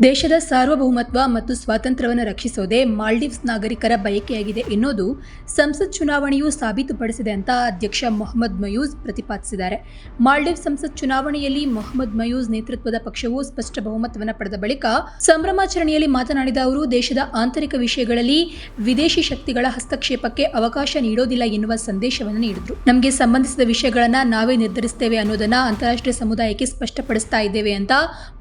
ದೇಶದ ಸಾರ್ವಭೌಮತ್ವ ಮತ್ತು ಸ್ವಾತಂತ್ರ್ಯವನ್ನು ರಕ್ಷಿಸೋದೇ ಮಾಲ್ಡೀವ್ಸ್ ನಾಗರಿಕರ ಬಯಕೆಯಾಗಿದೆ ಎನ್ನುವುದು ಸಂಸತ್ ಚುನಾವಣೆಯು ಸಾಬೀತುಪಡಿಸಿದೆ ಅಂತ ಅಧ್ಯಕ್ಷ ಮೊಹಮ್ಮದ್ ಮಯೂಸ್ ಪ್ರತಿಪಾದಿಸಿದ್ದಾರೆ. ಮಾಲ್ಡೀವ್ಸ್ ಸಂಸತ್ ಚುನಾವಣೆಯಲ್ಲಿ ಮೊಹಮ್ಮದ್ ಮಯೂಸ್ ನೇತೃತ್ವದ ಪಕ್ಷವು ಸ್ಪಷ್ಟ ಬಹುಮತವನ್ನು ಪಡೆದ ಬಳಿಕ ಸಂಭ್ರಮಾಚರಣೆಯಲ್ಲಿ ಮಾತನಾಡಿದ ಅವರು, ದೇಶದ ಆಂತರಿಕ ವಿಷಯಗಳಲ್ಲಿ ವಿದೇಶಿ ಶಕ್ತಿಗಳ ಹಸ್ತಕ್ಷೇಪಕ್ಕೆ ಅವಕಾಶ ನೀಡೋದಿಲ್ಲ ಎನ್ನುವ ಸಂದೇಶವನ್ನು ನೀಡಿದರು. ನಮಗೆ ಸಂಬಂಧಿಸಿದ ವಿಷಯಗಳನ್ನು ನಾವೇ ನಿರ್ಧರಿಸುತ್ತೇವೆ ಅನ್ನೋದನ್ನು ಅಂತಾರಾಷ್ಟ್ರೀಯ ಸಮುದಾಯಕ್ಕೆ ಸ್ಪಷ್ಟಪಡಿಸ್ತಾ ಇದ್ದೇವೆ ಅಂತ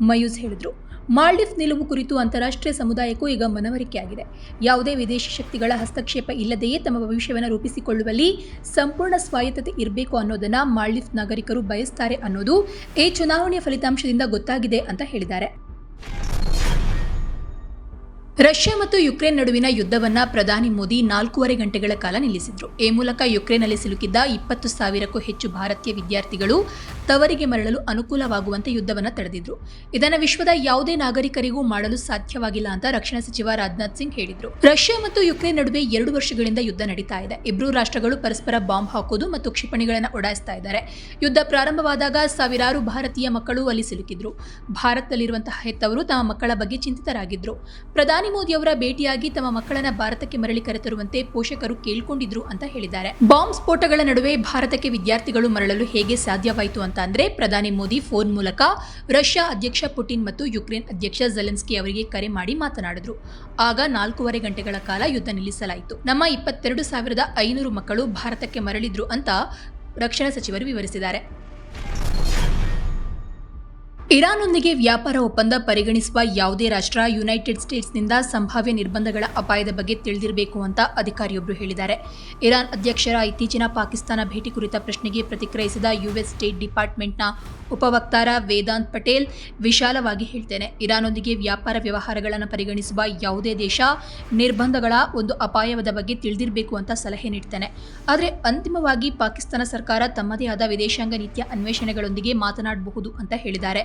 ಮಯೂಸ್ ಹೇಳಿದರು. ಮಾಲ್ಡೀವ್ಸ್ ನಿಲುವು ಕುರಿತು ಅಂತಾರಾಷ್ಟ್ರೀಯ ಸಮುದಾಯಕ್ಕೂ ಈಗ ಮನವರಿಕೆಯಾಗಿದೆ. ಯಾವುದೇ ವಿದೇಶಿ ಶಕ್ತಿಗಳ ಹಸ್ತಕ್ಷೇಪ ಇಲ್ಲದೆಯೇ ತಮ್ಮ ಭವಿಷ್ಯವನ್ನು ರೂಪಿಸಿಕೊಳ್ಳುವಲ್ಲಿ ಸಂಪೂರ್ಣ ಸ್ವಾಯತ್ತತೆ ಇರಬೇಕು ಅನ್ನೋದನ್ನು ಮಾಲ್ಡೀವ್ಸ್ ನಾಗರಿಕರು ಬಯಸ್ತಾರೆ ಅನ್ನೋದು ಈ ಚುನಾವಣೆಯ ಫಲಿತಾಂಶದಿಂದ ಗೊತ್ತಾಗಿದೆ ಅಂತ ಹೇಳಿದ್ದಾರೆ. ರಷ್ಯಾ ಮತ್ತು ಯುಕ್ರೇನ್ ನಡುವಿನ ಯುದ್ಧವನ್ನ ಪ್ರಧಾನಿ ಮೋದಿ ನಾಲ್ಕೂವರೆ ಗಂಟೆಗಳ ಕಾಲ ನಿಲ್ಲಿಸಿದ್ರು. ಈ ಮೂಲಕ ಯುಕ್ರೇನ್ನಲ್ಲಿ ಸಿಲುಕಿದ್ದ ಇಪ್ಪತ್ತು ಸಾವಿರಕ್ಕೂ ಹೆಚ್ಚು ಭಾರತೀಯ ವಿದ್ಯಾರ್ಥಿಗಳು ತವರಿಗೆ ಮರಳಲು ಅನುಕೂಲವಾಗುವಂತೆ ಯುದ್ಧವನ್ನ ತಡೆದಿದ್ರು. ಇದನ್ನು ವಿಶ್ವದ ಯಾವುದೇ ನಾಗರಿಕರಿಗೂ ಮಾಡಲು ಸಾಧ್ಯವಾಗಿಲ್ಲ ಅಂತ ರಕ್ಷಣಾ ಸಚಿವ ರಾಜನಾಥ್ ಸಿಂಗ್ ಹೇಳಿದ್ರು. ರಷ್ಯಾ ಮತ್ತು ಯುಕ್ರೇನ್ ನಡುವೆ ಎರಡು ವರ್ಷಗಳಿಂದ ಯುದ್ಧ ನಡೀತಾ ಇದೆ. ಇಬ್ಬರೂ ರಾಷ್ಟ್ರಗಳು ಪರಸ್ಪರ ಬಾಂಬ್ ಹಾಕೋದು ಮತ್ತು ಕ್ಷಿಪಣಿಗಳನ್ನು ಒಡಾಯಿಸ್ತಾ ಇದ್ದಾರೆ. ಯುದ್ಧ ಪ್ರಾರಂಭವಾದಾಗ ಸಾವಿರಾರು ಭಾರತೀಯ ಮಕ್ಕಳು ಅಲ್ಲಿ ಸಿಲುಕಿದ್ರು. ಭಾರತದಲ್ಲಿರುವಂತಹ ಹೆತ್ತವರು ತಮ್ಮ ಮಕ್ಕಳ ಬಗ್ಗೆ ಚಿಂತಿತರಾಗಿದ್ರು. ಪ್ರಧಾನಿ ಮೋದಿ ಅವರ ಭೇಟಿಯಾಗಿ ತಮ್ಮ ಮಕ್ಕಳನ್ನ ಭಾರತಕ್ಕೆ ಮರಳಿ ಕರೆತರುವಂತೆ ಪೋಷಕರು ಕೇಳಿಕೊಂಡಿದ್ರು ಅಂತ ಹೇಳಿದ್ದಾರೆ. ಬಾಂಬ್ ಸ್ಫೋಟಗಳ ನಡುವೆ ಭಾರತಕ್ಕೆ ವಿದ್ಯಾರ್ಥಿಗಳು ಮರಳಲು ಹೇಗೆ ಸಾಧ್ಯವಾಯಿತು ಅಂತ ಅಂದ್ರೆ ಪ್ರಧಾನಿ ಮೋದಿ ಫೋನ್ ಮೂಲಕ ರಷ್ಯಾ ಅಧ್ಯಕ್ಷ ಪುಟಿನ್ ಮತ್ತು ಯುಕ್ರೇನ್ ಅಧ್ಯಕ್ಷ ಜಲೆನ್ಸ್ಕಿ ಅವರಿಗೆ ಕರೆ ಮಾಡಿ ಮಾತನಾಡಿದ್ರು. ಆಗ ನಾಲ್ಕೂವರೆ ಗಂಟೆಗಳ ಕಾಲ ಯುದ್ಧ ನಿಲ್ಲಿಸಲಾಯಿತು. ನಮ್ಮ ಇಪ್ಪತ್ತೆರಡು ಸಾವಿರದ ಐನೂರು ಮಕ್ಕಳು ಭಾರತಕ್ಕೆ ಮರಳಿದ್ರು ಅಂತ ರಕ್ಷಣಾ ಸಚಿವರು ವಿವರಿಸಿದ್ದಾರೆ. ಇರಾನ್ನೊಂದಿಗೆ ವ್ಯಾಪಾರ ಒಪ್ಪಂದ ಪರಿಗಣಿಸುವ ಯಾವುದೇ ರಾಷ್ಟ್ರ ಯುನೈಟೆಡ್ ಸ್ಟೇಟ್ಸ್ನಿಂದ ಸಂಭಾವ್ಯ ನಿರ್ಬಂಧಗಳ ಅಪಾಯದ ಬಗ್ಗೆ ತಿಳಿದಿರಬೇಕು ಅಂತ ಅಧಿಕಾರಿಯೊಬ್ಬರು ಹೇಳಿದ್ದಾರೆ. ಇರಾನ್ ಅಧ್ಯಕ್ಷರ ಇತ್ತೀಚಿನ ಪಾಕಿಸ್ತಾನ ಭೇಟಿ ಕುರಿತ ಪ್ರಶ್ನೆಗೆ ಪ್ರತಿಕ್ರಿಯಿಸಿದ ಯುಎಸ್ ಸ್ಟೇಟ್ ಡಿಪಾರ್ಟ್ಮೆಂಟ್ನ ಉಪವಕ್ತಾರ ವೇದಾಂತ್ ಪಟೇಲ್, ವಿಶಾಲವಾಗಿ ಹೇಳ್ತೇನೆ, ಇರಾನ್ನೊಂದಿಗೆ ವ್ಯಾಪಾರ ವ್ಯವಹಾರಗಳನ್ನು ಪರಿಗಣಿಸುವ ಯಾವುದೇ ದೇಶ ನಿರ್ಬಂಧಗಳ ಒಂದು ಅಪಾಯದ ಬಗ್ಗೆ ತಿಳಿದಿರಬೇಕು ಅಂತ ಸಲಹೆ ನೀಡ್ತೇನೆ. ಆದರೆ ಅಂತಿಮವಾಗಿ ಪಾಕಿಸ್ತಾನ ಸರ್ಕಾರ ತಮ್ಮದೇ ಆದ ವಿದೇಶಾಂಗ ನೀತಿಯ ಅನ್ವೇಷಣೆಗಳೊಂದಿಗೆ ಮಾತನಾಡಬಹುದು ಅಂತ ಹೇಳಿದ್ದಾರೆ.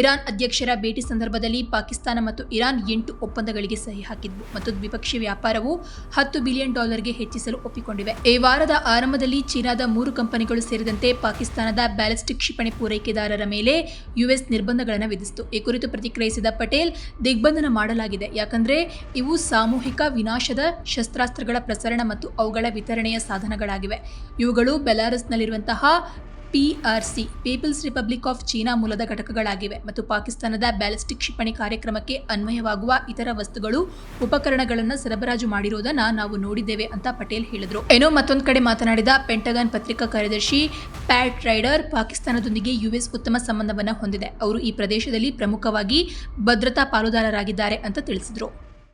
ಇರಾನ್ ಅಧ್ಯಕ್ಷರ ಭೇಟಿ ಸಂದರ್ಭದಲ್ಲಿ ಪಾಕಿಸ್ತಾನ ಮತ್ತು ಇರಾನ್ ಎಂಟು ಒಪ್ಪಂದಗಳಿಗೆ ಸಹಿ ಹಾಕಿದ್ವು ಮತ್ತು ದ್ವಿಪಕ್ಷೀಯ ವ್ಯಾಪಾರವು ಹತ್ತು ಬಿಲಿಯನ್ ಡಾಲರ್ಗೆ ಹೆಚ್ಚಿಸಲು ಒಪ್ಪಿಕೊಂಡಿವೆ. ಈ ವಾರದ ಆರಂಭದಲ್ಲಿ ಚೀನಾದ ಮೂರು ಕಂಪನಿಗಳು ಸೇರಿದಂತೆ ಪಾಕಿಸ್ತಾನದ ಬ್ಯಾಲಿಸ್ಟಿಕ್ ಕ್ಷಿಪಣಿ ಪೂರೈಕೆದಾರರ ಮೇಲೆ ಯುಎಸ್ ನಿರ್ಬಂಧಗಳನ್ನು ವಿಧಿಸಿತು. ಈ ಕುರಿತು ಪ್ರತಿಕ್ರಿಯಿಸಿದ ಪಟೇಲ್, ದಿಗ್ಬಂಧನ ಮಾಡಲಾಗಿದೆ. ಯಾಕಂದ್ರೆ ಇವು ಸಾಮೂಹಿಕ ವಿನಾಶದ ಶಸ್ತ್ರಾಸ್ತ್ರಗಳ ಪ್ರಸರಣ ಮತ್ತು ಅವುಗಳ ವಿತರಣೆಯ ಸಾಧನಗಳಾಗಿವೆ. ಇವುಗಳು ಬೆಲಾರಸ್ನಲ್ಲಿರುವಂತಹ PRC, people's republic of China ಮೂಲದ ಘಟಕಗಳಾಗಿವೆ ಮತ್ತು ಪಾಕಿಸ್ತಾನದ ಬ್ಯಾಲಿಸ್ಟಿಕ್ ಕ್ಷಿಪಣಿ ಕಾರ್ಯಕ್ರಮಕ್ಕೆ ಅನ್ವಯವಾಗುವ ಇತರ ವಸ್ತುಗಳು, ಉಪಕರಣಗಳನ್ನು ಸರಬರಾಜು ಮಾಡಿರುವುದನ್ನ ನಾವು ನೋಡಿದ್ದೇವೆ ಅಂತ ಪಟೇಲ್ ಹೇಳಿದರು. ಏನೋ ಮತ್ತೊಂದು ಕಡೆ ಮಾತನಾಡಿದ ಪೆಂಟಗನ್ ಪತ್ರಿಕಾ ಕಾರ್ಯದರ್ಶಿ ಪ್ಯಾಟ್ ರೈಡರ್ ಪಾಕಿಸ್ತಾನದೊಂದಿಗೆ ಯುಎಸ್ ಉತ್ತಮ ಸಂಬಂಧವನ್ನು ಹೊಂದಿದೆ. ಅವರು ಈ ಪ್ರದೇಶದಲ್ಲಿ ಪ್ರಮುಖವಾಗಿ ಭದ್ರತಾ ಪಾಲುದಾರರಾಗಿದ್ದಾರೆ ಅಂತ ತಿಳಿಸಿದರು.